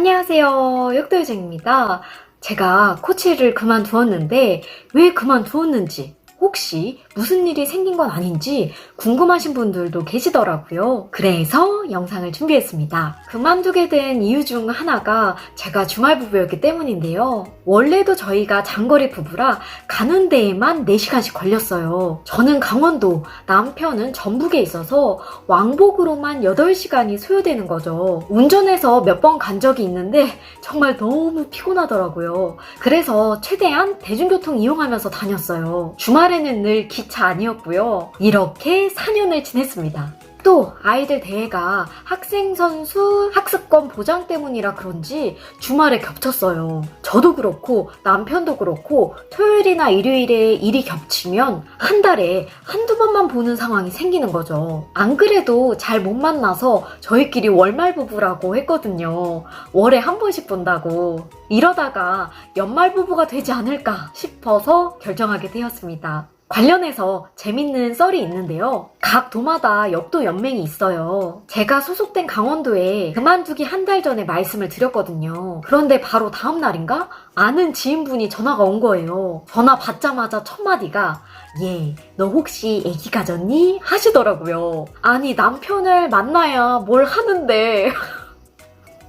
안녕하세요. 역도요정입니다. 제가 코치를 그만두었는데 왜 그만두었는지 혹시 무슨 일이 생긴 건 아닌지 궁금하신 분들도 계시더라고요. 그래서 영상을 준비했습니다. 그만두게 된 이유 중 하나가 제가 주말 부부였기 때문인데요. 원래도 저희가 장거리 부부라 가는 데에만 4시간씩 걸렸어요. 저는 강원도, 남편은 전북에 있어서 왕복으로만 8시간이 소요되는 거죠. 운전해서 몇 번 간 적이 있는데 정말 너무 피곤하더라고요. 그래서 최대한 대중교통 이용하면서 다녔어요. 주말 에는 늘 기차 아니었고요. 이렇게 4년을 지냈습니다. 또 아이들 대회가 학생 선수 학습권 보장 때문이라 그런지 주말에 겹쳤어요. 저도 그렇고 남편도 그렇고 토요일이나 일요일에 일이 겹치면 한 달에 한두 번만 보는 상황이 생기는 거죠. 안 그래도 잘 못 만나서 저희끼리 월말 부부라고 했거든요. 월에 한 번씩 본다고. 이러다가 연말 부부가 되지 않을까 싶어서 결정하게 되었습니다. 관련해서 재밌는 썰이 있는데요. 각 도마다 역도 연맹이 있어요. 제가 소속된 강원도에 그만두기 한 달 전에 말씀을 드렸거든요. 그런데 바로 다음 날인가? 아는 지인분이 전화가 온 거예요. 전화 받자마자 첫 마디가 예, 너 혹시 애기 가졌니? 하시더라고요. 아니, 남편을 만나야 뭘 하는데.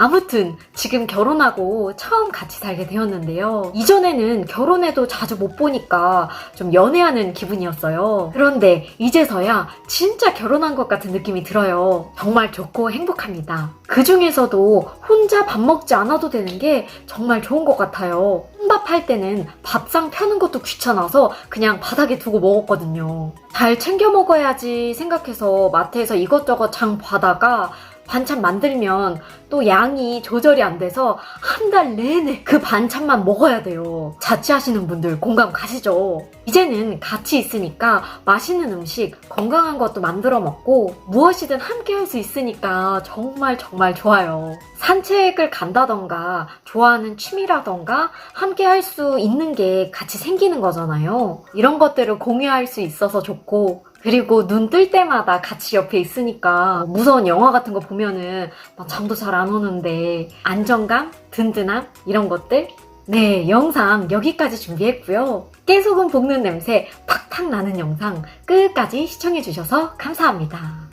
아무튼 지금 결혼하고 처음 같이 살게 되었는데요. 이전에는 결혼해도 자주 못 보니까 좀 연애하는 기분이었어요. 그런데 이제서야 진짜 결혼한 것 같은 느낌이 들어요. 정말 좋고 행복합니다. 그 중에서도 혼자 밥 먹지 않아도 되는 게 정말 좋은 것 같아요. 혼밥할 때는 밥상 펴는 것도 귀찮아서 그냥 바닥에 두고 먹었거든요. 잘 챙겨 먹어야지 생각해서 마트에서 이것저것 장 봐다가 반찬 만들면 또 양이 조절이 안 돼서 한 달 내내 그 반찬만 먹어야 돼요. 자취하시는 분들 공감 가시죠? 이제는 같이 있으니까 맛있는 음식, 건강한 것도 만들어 먹고 무엇이든 함께 할 수 있으니까 정말 정말 좋아요. 산책을 간다던가 좋아하는 취미라던가 함께 할 수 있는 게 같이 생기는 거잖아요. 이런 것들을 공유할 수 있어서 좋고 그리고 눈 뜰 때마다 같이 옆에 있으니까 무서운 영화 같은 거 보면은 막 잠도 잘 안 오는데 안정감, 든든함 이런 것들 네 영상 여기까지 준비했고요. 깨소금 볶는 냄새 팍팍 나는 영상 끝까지 시청해주셔서 감사합니다.